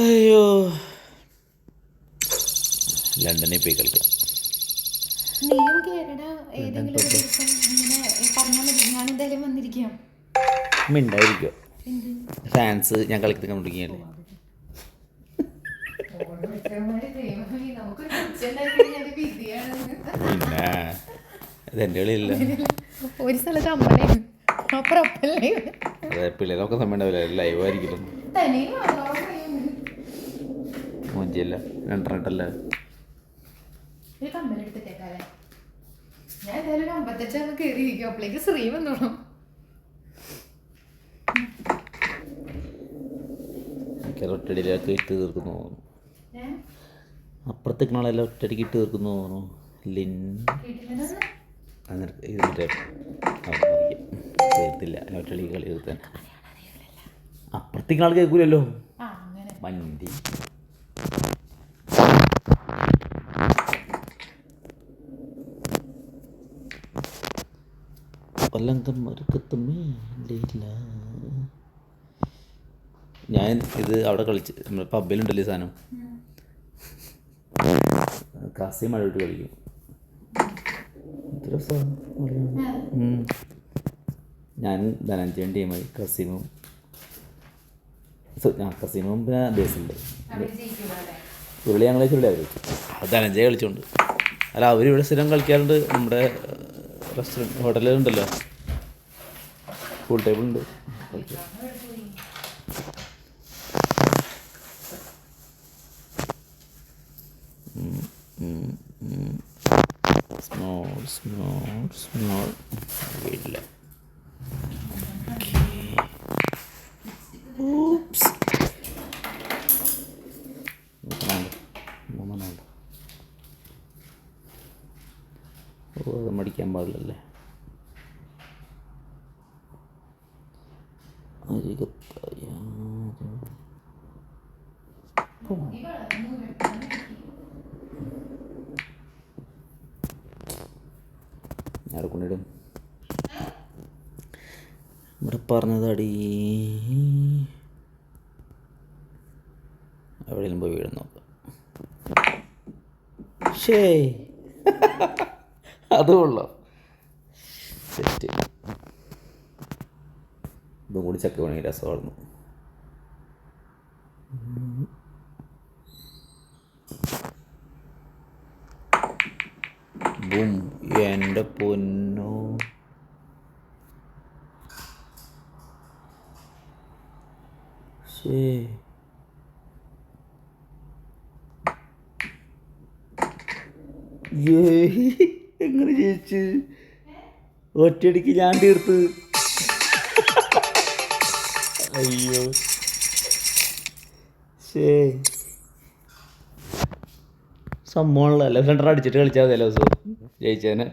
അയ്യോ. ലണ്ടനിൽ പോയി കളിക്കാം. നീയും ഏതെങ്കിലും ഒരു ദിവസം ഇങ്ങനെ പറഞ്ഞാൽ മതി. ഞാൻ എന്തായാലും വന്നിരിക്കാം. മിണ്ടായിരിക്കോ? എന്ത്? ഫാൻസ് ഞാൻ കളിക്കുന്ന വിധിയാണ് പിന്നെ ഇതെന്റെ കളിയില്ല. ഒരു സ്ഥലത്ത് അമ്മ അപ്പുറം അപ്പല്ലേ? അതെ പിള്ളേരൊക്കെ സമയം ഉണ്ടാവില്ല ലൈവ് ആയിരിക്കും തനിയും മൂഞ്ചിയല്ല രണ്ടെണ്ണട്ടല്ല. ഞാൻ കയറിയിരിക്കും അപ്പോഴേക്ക് ശ്രീ വന്നോളാം. എനിക്ക് ഒറ്റടിയിലൊക്കെ ഇട്ട് തീർക്കുന്നു തോന്നുന്നു. ഏഹ് അപ്പുറത്തേക്ക് നാളെല്ലാം ഒറ്റടിക്ക് ഇട്ട് തീർക്കുന്നു തോന്നുന്നു. ലിൻ. കേട്ടില്ലത് തീർത്തില്ല. ഒറ്റടിക്ക് കളി തീർത്താൻ അപ്പുറത്തേക്ക് ആൾ കേൾക്കൂലല്ലോ. വണ്ടി പല്ലങ്കം മറുക്കത്തുമേലില്ല ഞാൻ ഇത് അവിടെ കളിച്ച് നമ്മുടെ പബ്ബിലുണ്ടല്ലോ ഈ സാധനം. കാസി മഴ കളിക്കും. രസമാണ് ഞാൻ ധനഞ്ജയൻ ടീമായി കസീമും ആ കസീമും പിന്നെ ബേസുണ്ട് ഉരുളി ഞങ്ങൾ ചുരുളി അവർ അത് ധനഞ്ജയ കളിച്ചുകൊണ്ട് അല്ല അവരിവിടെ ഇവിടെ സ്ഥിരം കളിക്കാറുണ്ട്. നമ്മുടെ റെസ്റ്റോറന്റ് ഹോട്ടലുണ്ടല്ലോ ഫുൾ ടേബിൾ ഉണ്ട്. കളിക്കാം. സ്മോൾ സ്മോൾ സ്മോൾ വീട്ടില്ല ഓ അത് മടിക്കാൻ പാടില്ലല്ലേ? അരികത്തായ ഇവിടെ പറഞ്ഞതടി. എവിടെയെങ്കിലും പോയി വീഴും നോക്കാം. ഷേ അത് കൊള്ളാം ഇതും കൂടി ചക്ക പണി രസമായിരുന്നു ബും എന്റെ പൊന്നോ. ശേ ഏയ്, എങ്ങനെ ജയിച്ച്? ഒറ്റയടിക്ക് ഞാൻ തീർത്ത്. അയ്യോ. ശേ സംഭവമുള്ള രണ്ടെണ്ണം അടിച്ചിട്ട് കളിച്ചാൽ മതി ദിവസം ജയിച്ചേനെ